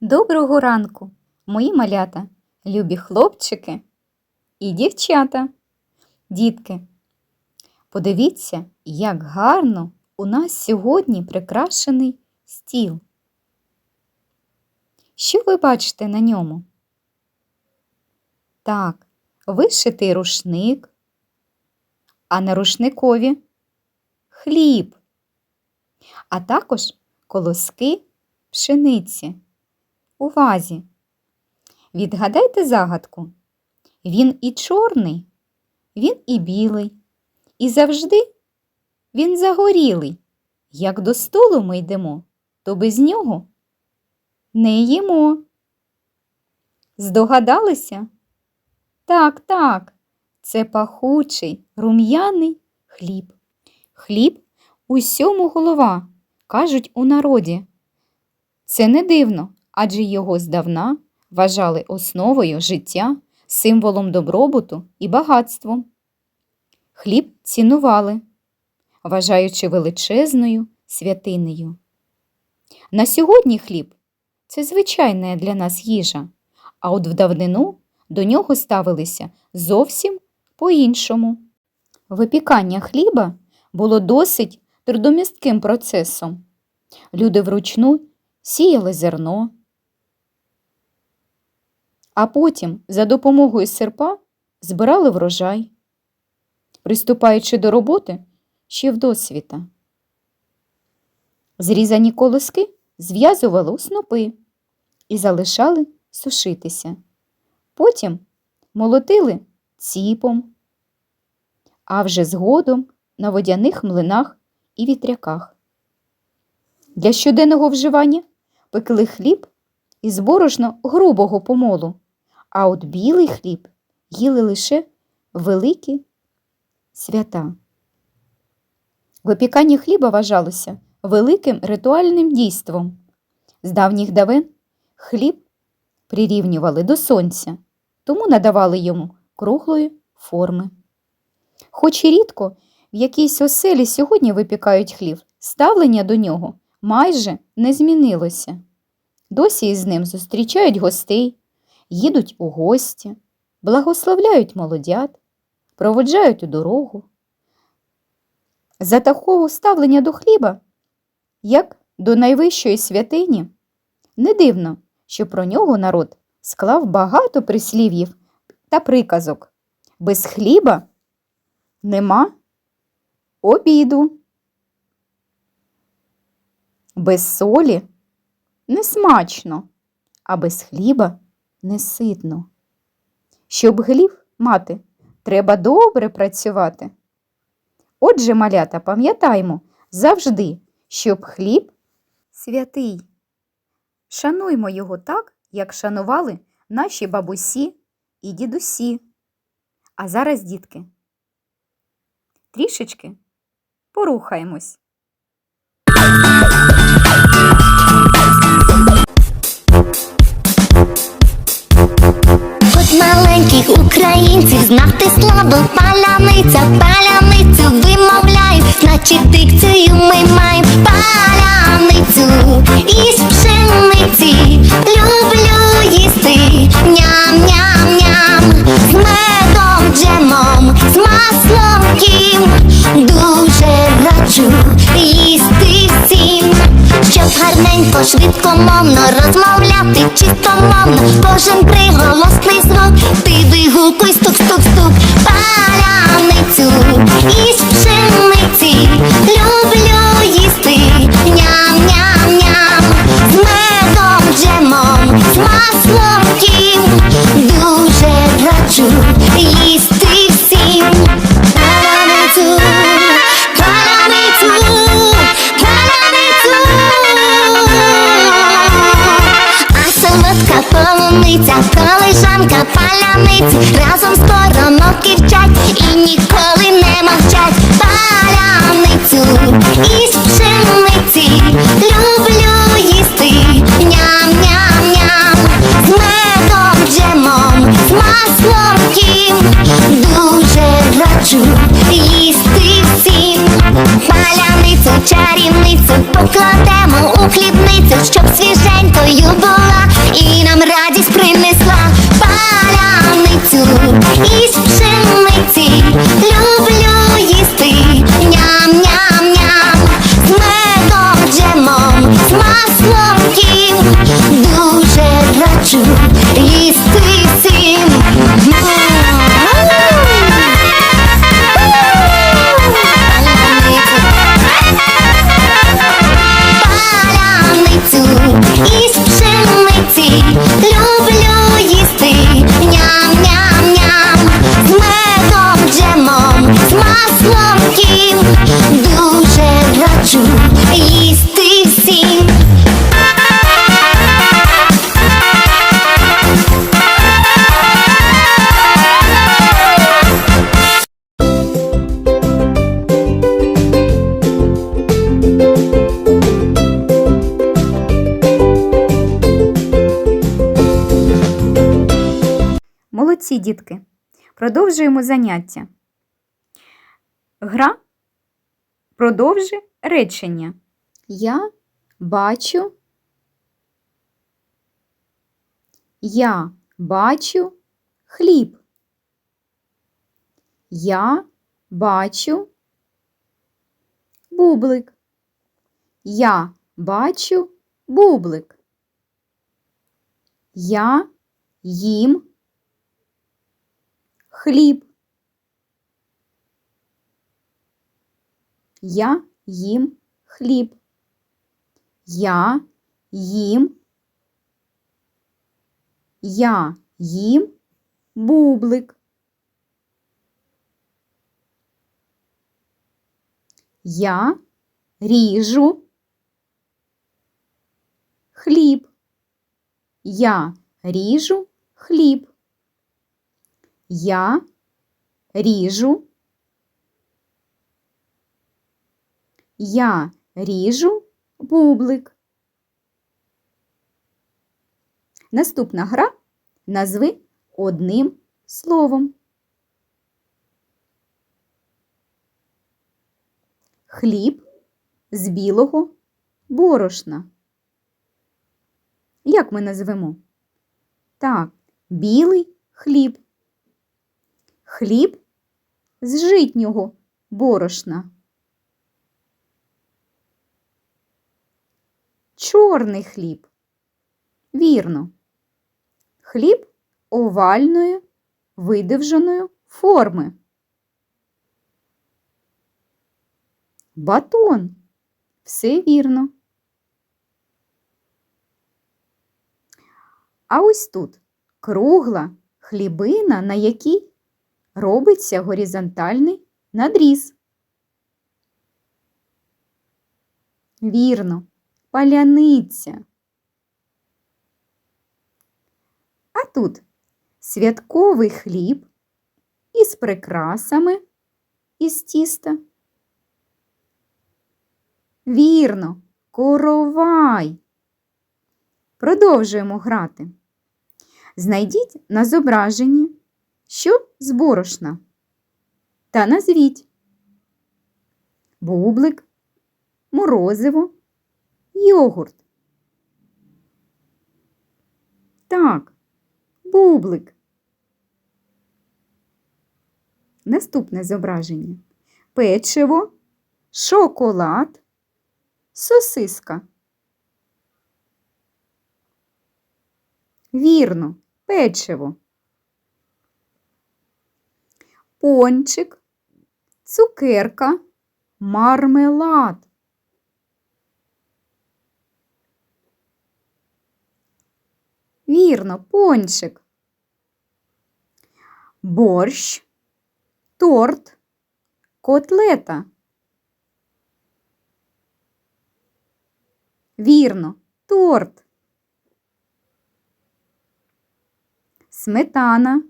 Доброго ранку, мої малята, любі хлопчики і дівчата. Дітки, подивіться, як гарно у нас сьогодні прикрашений стіл. Що ви бачите на ньому? Так, вишитий рушник, а на рушникові хліб, а також колоски пшениці у вазі. Відгадайте загадку. Він і чорний, він і білий, і завжди він загорілий. Як до столу ми йдемо, то без нього не їмо. Здогадалися? Так, так, це пахучий, рум'яний хліб. Хліб усьому голова, кажуть у народі. Це не дивно, адже його здавна вважали основою життя, символом добробуту і багатством. Хліб цінували, вважаючи величезною святинею. На сьогодні хліб це звичайна для нас їжа, а от в давнину до нього ставилися зовсім по-іншому. Випікання хліба було досить трудомістким процесом. Люди вручну сіяли зерно, а потім за допомогою серпа збирали врожай, приступаючи до роботи ще вдосвіта. Зрізані колоски зв'язували у снопи і залишали сушитися. Потім молотили ціпом, а вже згодом на водяних млинах і вітряках. Для щоденного вживання пекли хліб із борошна грубого помолу, а от білий хліб їли лише великі свята. Випікання хліба вважалося великим ритуальним дійством. З давніх давен хліб прирівнювали до сонця, тому надавали йому круглої форми. Хоч і рідко в якійсь оселі сьогодні випікають хліб, ставлення до нього майже не змінилося. Досі із ним зустрічають гостей, їдуть у гості, благословляють молодят, проводжають у дорогу. За такого ставлення до хліба, як до найвищої святині, не дивно, що про нього народ склав багато прислів'їв та приказок. Без хліба нема обіду. Без солі не смачно, а без хліба не ситно. Щоб хліб мати, треба добре працювати. Отже, малята, пам'ятаймо завжди, щоб хліб святий. Шануймо його так, як шанували наші бабусі і дідусі. А зараз, дітки, трішечки порухаємось. Маленьких українців знати слабо паляниця, паляницю вимовляю, значить дикцію ми маємо паляницю із пшениці. Люблю їсти ням-ням-ням з медом, джемом, з маслом кім. Дуже раджу їсти всім. Щоб гарненько, швидкомовно розмовляти чистомовно, кожен приголосний звук, ти com a história. Разом дітки. Продовжуємо заняття. Гра продовжи речення. Я бачу. Я бачу хліб. Я бачу бублик. Я бачу бублик. Я їм хліб. Я їм хліб. Я їм. Я їм бублик. Я ріжу хліб. Я ріжу хліб. Я ріжу. Я ріжу бублик. Наступна гра назви одним словом. Хліб з білого борошна. Як ми назвемо? Так, білий хліб. Хліб з житнього борошна. Чорний хліб. Вірно. Хліб овальної видовженої форми. Батон. Все вірно. А ось тут кругла хлібина, на якій робиться горизонтальний надріз. Вірно, паляниця. А тут святковий хліб із прикрасами із тіста. Вірно, коровай. Продовжуємо грати. Знайдіть на зображенні, що з борошна. Та назвіть бублик, морозиво, йогурт. Так, бублик. Наступне зображення. Печиво, шоколад, сосиска. Вірно, печиво. Пончик, цукерка, мармелад. Вірно, пончик. Борщ, торт, котлета. Вірно, торт. Сметана,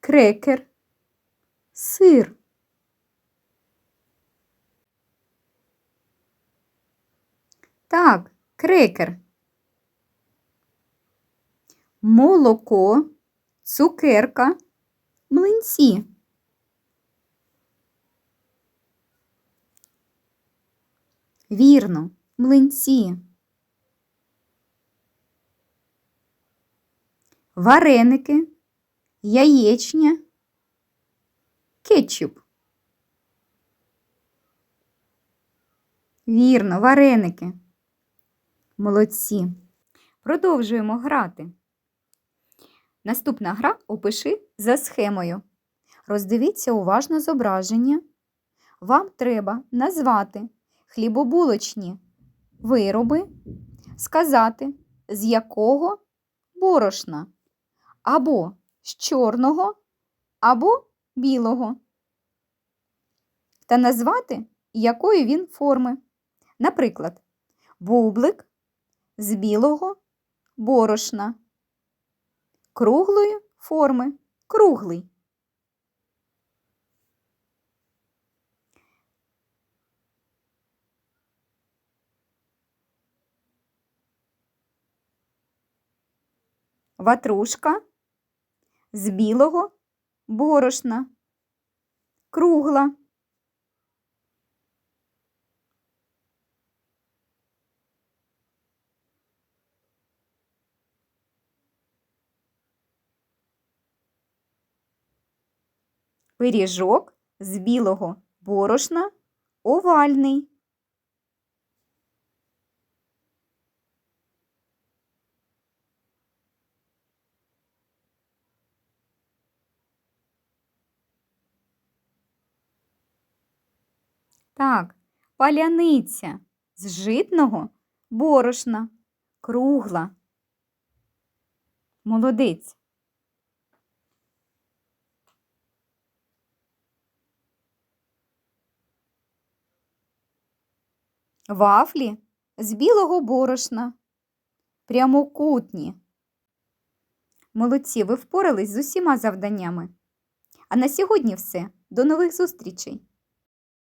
крекер, сир. Так, крекер. Молоко, цукерка, млинці. Вірно, млинці. Вареники, яєчня, кетчуп. Вірно, вареники. Молодці. Продовжуємо грати. Наступна гра опиши за схемою. Роздивіться уважно зображення. Вам треба назвати хлібобулочні вироби, сказати, з якого борошна, або з чорного, або білого. Та назвати, якої він форми. Наприклад, бублик з білого борошна, круглої форми, круглий. Ватрушка з білого борошна, кругла. Пиріжок з білого борошна овальний. Так, паляниця з житного борошна, кругла. Молодець. Вафлі з білого борошна. Прямокутні. Молодці, ви впорались з усіма завданнями. А на сьогодні все. До нових зустрічей!